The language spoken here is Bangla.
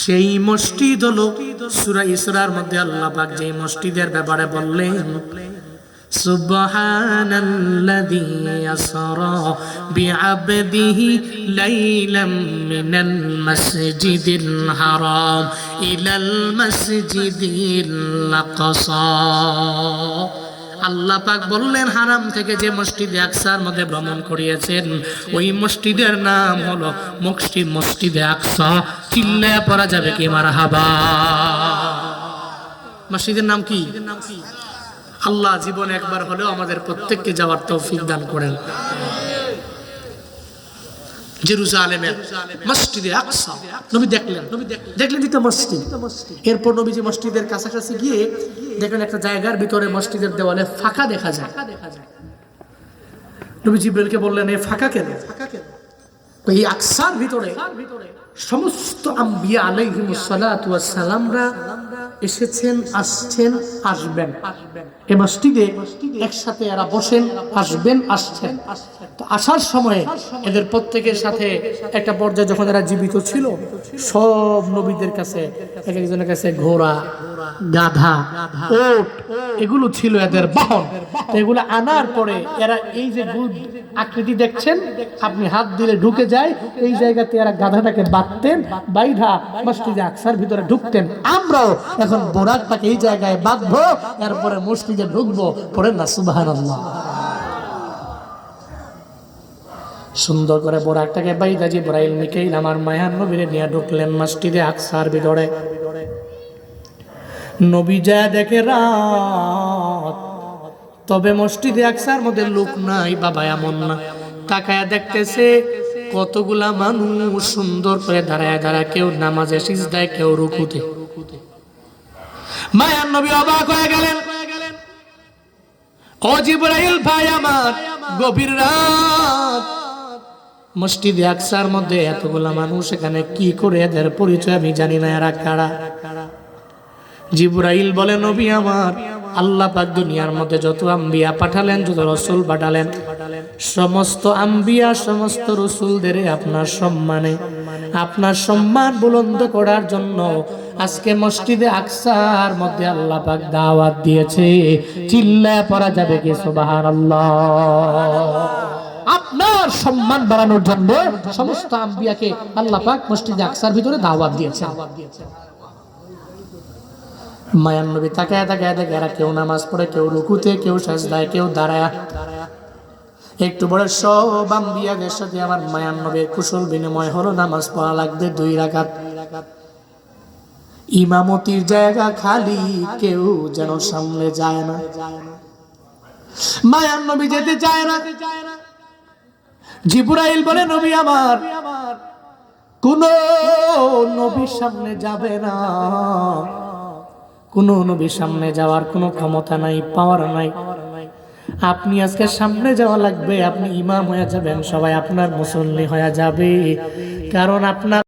সেই মসজিদ হলো সুরা ইসরার মধ্যে আল্লাহ পাক যে মসজিদের ব্যাপারে বললেন سبحان الذي أسرى بعبده ليلا من المسجد الحرام إلى المسجد الأقصى আল্লাহ পাক বললেন হারাম থেকে যে মসজিদে আকসার মধ্যে ভ্রমণ করিয়েছেন ওই মসজিদের নাম হলো মসজিদ মসজিদে আকসা চিল্লায় পড়া যাবে কি মারা হাবা মসজিদের নাম কি? আল্লাহ জীবন একবার হলেও আমাদের প্রত্যেককে যাওয়ার তৌফিক দান করেন। মসজিদে দেখলেন। এরপর মসজিদের কাছাকাছি গিয়ে দেখলেন একটা জায়গার ভিতরে মসজিদের দেওয়ালে ফাঁকা দেখা বললেন, এই ফাঁকা কেন? ভিতরে। সমস্ত আম্বিয়া এসেছেন, আসছেন, আসবেন। এ মসজিদে একসাথে এরা বসেন, আসবেন, আসছেন। তো আসার সময়ে এদের প্রত্যেকের সাথে একটা পর্যায়ে যখন এরা জীবিত ছিল, সব নবীদের কাছে, এক একজনের কাছে ঘোড়া গাধা ওট এগুলো ছিল এদের বাহন। এগুলো আনার পরে এরা এই যে গুড আকৃতি দেখছেন আপনি হাত দিলে ঢুকে যায় এই জায়গাতে এরা গাধাটাকে বাঁধতেন বাইধা মসজিদে আকসার ভিতরে ঢুকতেন। আমরাও এখন বোরাকটাকে এই জায়গায় বাঁধবো এরপরে মসজিদে ঢুকবো। পরে না সুবাহান সুন্দর করে বোরাকটাকে বাইদা জিব্রাইল মিকাইল আমার মায়ার নবীরে নিয়ে ঢুকলেন মসজিদে আকসার ভিতরে। নবী যা দেখে রাত। তবে মসজিদে আকসার মধ্যে লোক নাই, বাবা এমন না। তাকায় দেখতেছে কতগুলা মানুষ সুন্দর করে দাঁড়ায় দাঁড়ায়, কেউ নামাজে সিজদায়, কেউ রুকুতে। মায়ার নবী অবাক হয়ে গেলেন। ও জিব্রাইল ভাই আমার, গভীর রাত। মসজিদে আকসার মধ্যে এতগুলা মানুষ এখানে কি করে এদের পরিচয় আমি জানি না, এরা কারা? জিব্রাইল বলে, নবী আমার, আল্লাহ পাক দুনিয়ার মধ্যে যত আম্বিয়া পাঠালেন, যত রসুল পাঠালেন, সমস্ত আম্বিয়া, সমস্ত রসুলদের আপনার সম্মানে, আপনার সম্মান বুলন্দ করার জন্য আজকে মসজিদে আকসার মধ্যে আল্লাহ পাক দাওয়াত দিয়েছে। চিল্লায় পড়া যাবে কি, সুবহানাল্লাহ? আপনার সম্মান বাড়ানোর জন্য সমস্ত আম্বিয়াকে আল্লাহ পাক মসজিদে আকসার ভিতরে দাওয়াত দিয়েছে মায়ান নবী তাকায় তাকায় দেখে এরা কেউ নামাজ পড়ে, কেউ রুকুতে, কেউ সাজদায়, কেউ দাঁড়ায়। একটু বড় সব আম্বিয়াদের সাথে আমার মায়ান নবীর কুশল বিনিময় হলো, নামাজ পড়া লাগবে দুই রাখাত ইমামতির জায়গা খালি, কেউ যেন সামনে যায় না। মায়ান নবী যেতে চায় না। জিবরাইল বলে, নবী আমার, কোন নবীর সামনে যাবে না। কোন নবীর সামনে যাওয়ার কোনো ক্ষমতা নাই পাওয়ার নাই। আপনি আজকে সামনে যাওয়া লাগবে, আপনি ইমাম হয়ে যাবেন, সবাই আপনার মুসল্লি হয়ে যাবে। কারণ আপনার